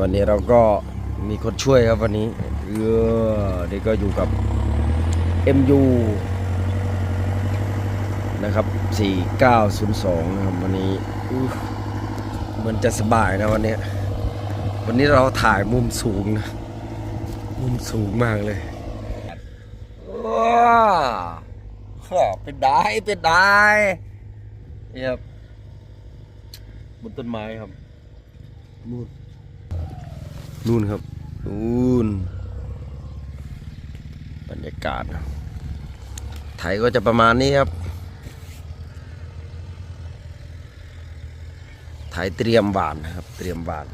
วันนี้เราก็มีคนช่วยครับวันนี้เออนี่ก็อยู่กับ MU นะครับ 4902 นะครับวันนี้เหมือนจะสบายนะวันนี้ วันนี้เราถ่ายมุมสูงนะ มุมสูงมากเลยว้าวเป็นได้เป็นได้เนี่ยครับบนต้นไม้ครับนู่น นู่นครับนู่นบรรยากาศไทยก็จะประมาณนี้ครับไทยเตรียมบานนะครับ เตรียมบาน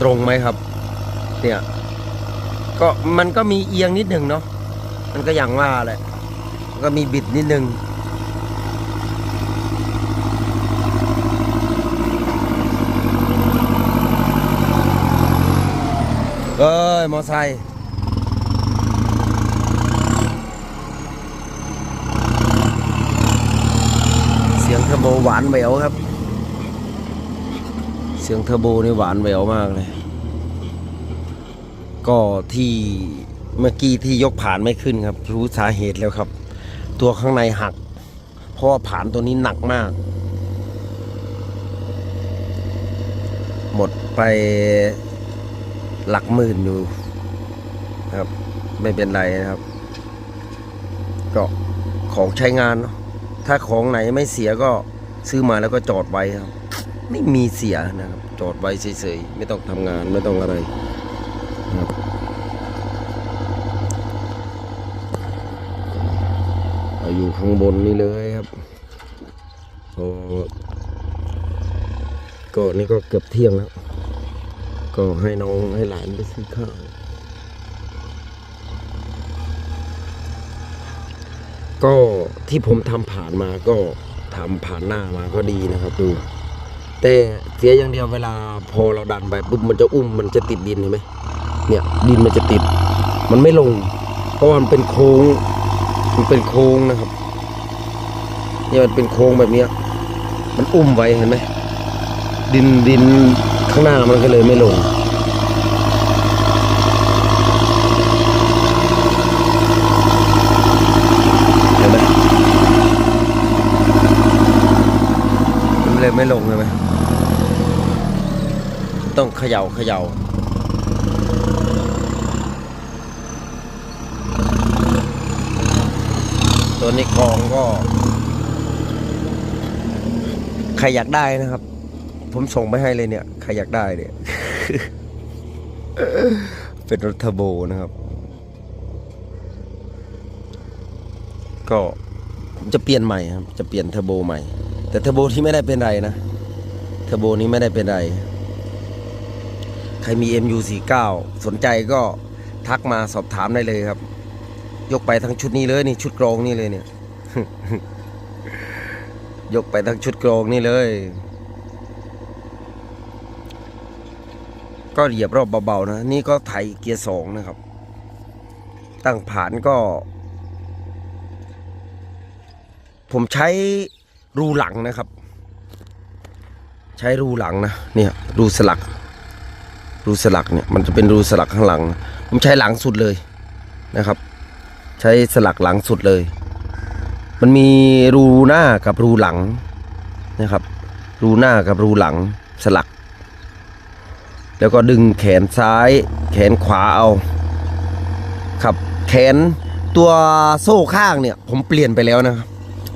ตรงไหมครับ เนี่ย ก็มันก็มีเอียงนิดหนึ่งเนาะมันก็อย่างว่าแหละก็มีบิดนิดหนึ่งเอ้ย มอไซค์เสียงเทอร์โบหวานแหววครับ เสียงเทอร์โบนี่หวานแหววมากเลย ก็ที่เมื่อกี้ที่ยกผ่านไม่ขึ้นครับ รู้สาเหตุแล้วครับ ตัวข้างในหัก เพราะว่าผ่านตัวนี้หนักมาก หมดไปหลักหมื่นอยู่ครับ ไม่เป็นไรนะครับ ก็ของใช้งาน ถ้าของไหนไม่เสียก็ซื้อมาแล้วก็จอดไว้ครับ ไม่มีเสียนะครับ จอดไว้เฉยๆ ไม่ต้องทำงานไม่ต้องอะไรนะครับอาอยู่ข้างบนนี่เลยครับโอ้ก็นี่ก็เกือบเที่ยงแล้ว ก็ให้น้องให้หลานไปซื้อข้าวก็ที่ผมทำผ่านมาก็ทำผ่านหน้ามาก็ดีนะครับดู แต่เสียอย่างเดียวเวลาพอเราดันไปปุ๊บมันจะอุ้มมันจะติดดินเห็นไหมเนี่ยดินมันจะติด มันไม่ลง เพราะมันเป็นโค้งมันเป็นโค้งนะครับเนี่ยมันเป็นโค้งแบบเนี้ยมันอุ้มไว้เห็นไหมดินดินข้างหน้ามันก็เลยไม่ลง เห็นไหมมัน เลยไม่ลงใช่ไหมต้องเขย่าเขย่าตัวนี้กองก็ ใครอยากได้นะครับ ผมส่งไปให้เลยเนี่ย ใครอยากได้เนี่ย เป็นรถเทอร์โบนะครับ ก็ผมจะเปลี่ยนใหม่ครับ จะเปลี่ยนเทอร์โบใหม่ แต่เทอร์โบที่ไม่ได้เป็นไรนะเทอร์โบนี้ไม่ได้เป็นไร ใครมี MU49 สนใจก็ทักมาสอบถามได้เลยครับ ยกไปทั้งชุดนี้เลยนี่ชุดกรองนี่เลยเนี่ย ยกไปทั้งชุดกรองนี่เลย ก็เหยียบรอบเบาๆนะ นี่ก็ไถเกียร์สองนะครับ ตั้งผานก็ ผมใช้ รูหลังนะครับ ใช้รูหลังนะเนี่ยรูสลัก รูสลักเนี่ยมันจะเป็นรูสลักข้างหลังผมใช้หลังสุดเลยนะครับ ใช้สลักหลังสุดเลย มันมีรูหน้ากับรูหลังนะครับ รูหน้ากับรูหลังสลัก แล้วก็ดึงแขนซ้าย แขนขวาเอาครับแขนตัวโซ่ข้างเนี่ย ผมเปลี่ยนไปแล้วนะครับ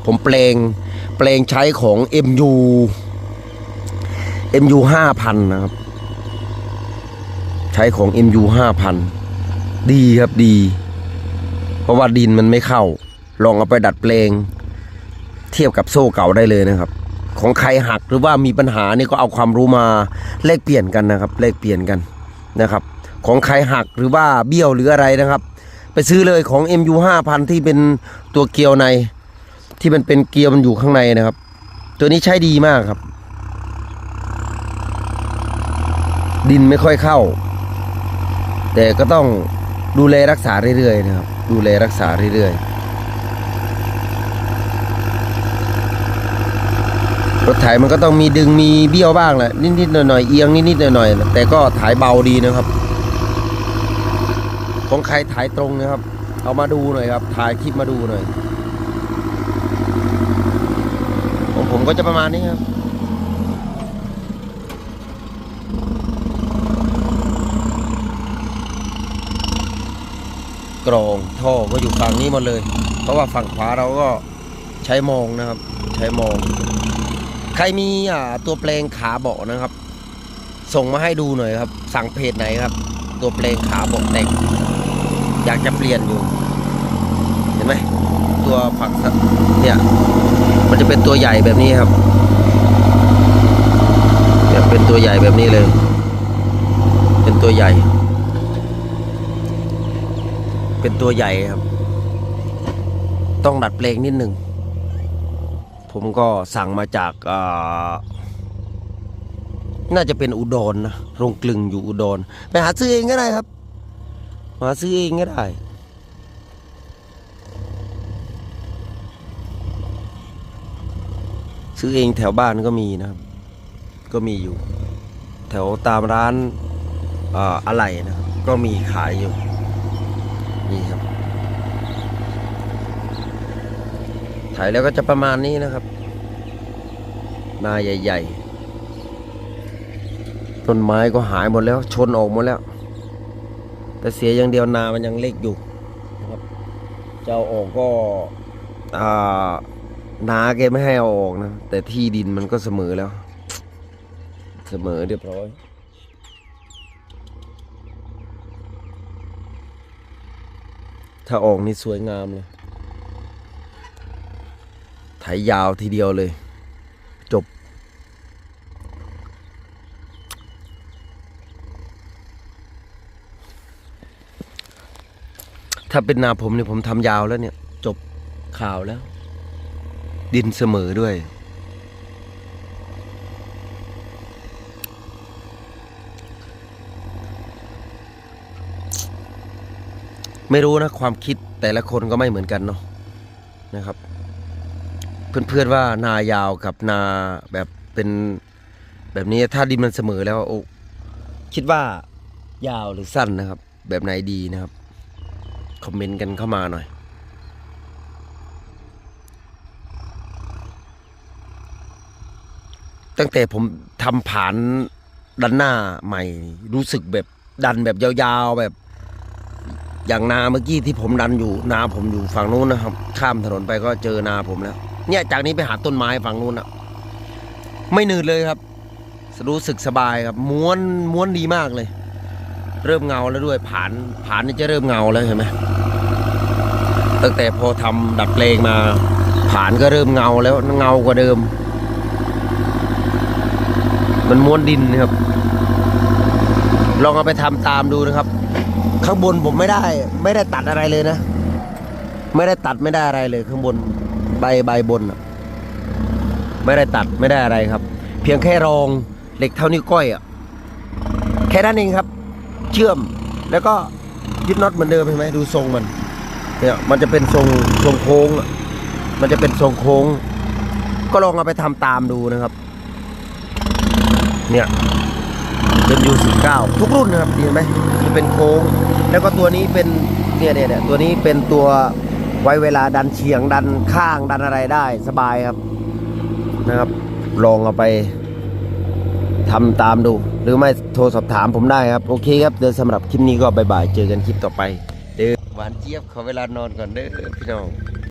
ผมเปลง เปลงใช้ของ MU MU 5,000 นะครับ ใช้ของ MU 5,000 ดีครับดี เพราะว่าดินมันไม่เข้า ลองเอาไปดัดแปลง เทียบกับโซ่เก่าได้เลยนะครับ ของใครหักหรือว่ามีปัญหานี่ก็เอาความรู้มาแลกเปลี่ยนกันนะครับแลกเปลี่ยนกันนะครับ ของใครหักหรือว่าเบี้ยวหรืออะไรนะครับ ไปซื้อเลยของ MU 5,000 ที่เป็นตัวเกลียวใน ที่มันเป็นเกียวมันอยู่ข้างในนะครับ ตัวนี้ใช้ดีมากครับ ดินไม่ค่อยเข้า แต่ก็ต้องดูแลรักษาเรื่อยๆนะครับ ดูแลรักษาเรื่อยๆรถไถมันก็ต้องมีดึงมีเบี้ยวบ้างแหละนิดๆหน่อยๆเอียงนิดๆหน่อยๆแต่ก็ถ่ายเบาดีนะครับ ของใครถ่ายตรงนะครับ เอามาดูหน่อยครับถ่ายคลิปมาดูหน่อย ของ ผมก็จะประมาณนี้ครับ กรองท่อก็อยู่ฝั่งนี้หมดเลย เพราะว่าฝั่งขวาเราก็ใช้มองนะครับ ใช้มอง ใครมีอ่าตัวแปลงขาเบาะนะครับ ส่งมาให้ดูหน่อยครับ สั่งเพจไหนครับ ตัวแปลงขาเบาะแต่งอยากจะเปลี่ยนอยู่ เห็นไหมตัวฝักสะเนี่ย มันจะเป็นตัวใหญ่แบบนี้ครับเนี่ยเป็นตัวใหญ่แบบนี้เลย เป็นตัวใหญ่ เป็นตัวใหญ่ครับ ต้องดัดแปลงนิดหนึ่ง ผมก็สั่งมาจากน่าจะเป็นอุดรนะโรงกลึงอยู่อุดร ไปหาซื้อเองก็ได้ครับ หาซื้อเองก็ได้ ซื้อเองแถวบ้านก็มีนะครับ ก็มีอยู่ แถวตามร้านอ่าอะไรนะครับก็มีขายอยู่ นี่ครับถ่ายแล้วก็จะประมาณนี้นะครับ นาใหญ่ ๆ ต้นไม้ก็หายหมดแล้ว ชนออกหมดแล้ว แต่เสียอย่างเดียวนามันยังเล็กอยู่นะครับจะเอาออกก็อ่า นาแกไม่ให้เอาออกนะ แต่ที่ดินมันก็เสมอแล้ว เสมอเรียบร้อยถ้าออกนี่สวยงามเลยไถยาวทีเดียวเลย จบ ถ้าเป็นนาผมเนี่ยผมทำยาวแล้วเนี่ย จบข่าวแล้ว ดินเสมอด้วย ไม่รู้นะความคิดแต่ละคนก็ไม่เหมือนกันเนาะนะครับ เพื่อนๆว่านายาวกับนาแบบเป็นแบบนี้ถ้าดินมันเสมอแล้วโอ้คิดว่ายาวหรือสั้นนะครับ แบบไหนดีนะครับ คอมเมนต์กันเข้ามาหน่อย ตั้งแต่ผมทำผ่านดันหน้าใหม่ รู้สึกแบบดันแบบยาวๆแบบ อย่างนาเมื่อกี้ที่ผมดันอยู่ นาผมอยู่ฝั่งนู้นนะครับ ข้ามถนนไปก็เจอนาผมแล้วเนี่ยจากนี้ไปหาต้นไม้ฝั่งนู้นอะไม่หนืดเลยครับ รู้สึกสบายครับ ม้วนม้วนดีมากเลย เริ่มเงาแล้วด้วยผ่านผ่านนี่จะเริ่มเงาแล้วเห็นไหมตั้งแต่พอทำดัดแปลงมาผ่านก็เริ่มเงาแล้วเงากว่าเดิม มันม้วนดินนะครับ ลองเอาไปทำตามดูนะครับ ข้างบนผมไม่ได้ ไม่ได้ตัดอะไรเลยนะ ไม่ได้ตัดไม่ได้อะไรเลย ข้างบนใบใบบนอะไม่ได้ตัดไม่ได้อะไรครับ เพียงแค่รองเหล็กเท่านิ้วก้อยอะแค่นั้นเองครับ เชื่อมแล้วก็ยึดน็อตเหมือนเดิมเห็นไหมดูทรงมันเนี่ยมันจะเป็นทรงทรงโค้ง มันจะเป็นทรงโค้ง ก็ลองเอาไปทำตามดูนะครับ เนี่ยเป็น U19 ทุกรุ่นนะครับเห็นไหมจะเป็นโค้ง แล้วก็ตัวนี้เป็นเนี่ยเนี่ยเนี่ยตัวนี้เป็นตัวไว้เวลาดันเฉียงดันข้างดันอะไรได้สบายครับนะครับ ลองเอาไปทำตามดู หรือไม่โทรสอบถามผมได้ครับ โอเคครับ เดี๋ยวสำหรับคลิปนี้ก็บายบาย เจอกันคลิปต่อไป เด้อหวานเจี๊ยบขอเวลานอนก่อนเด้อพี่น้อง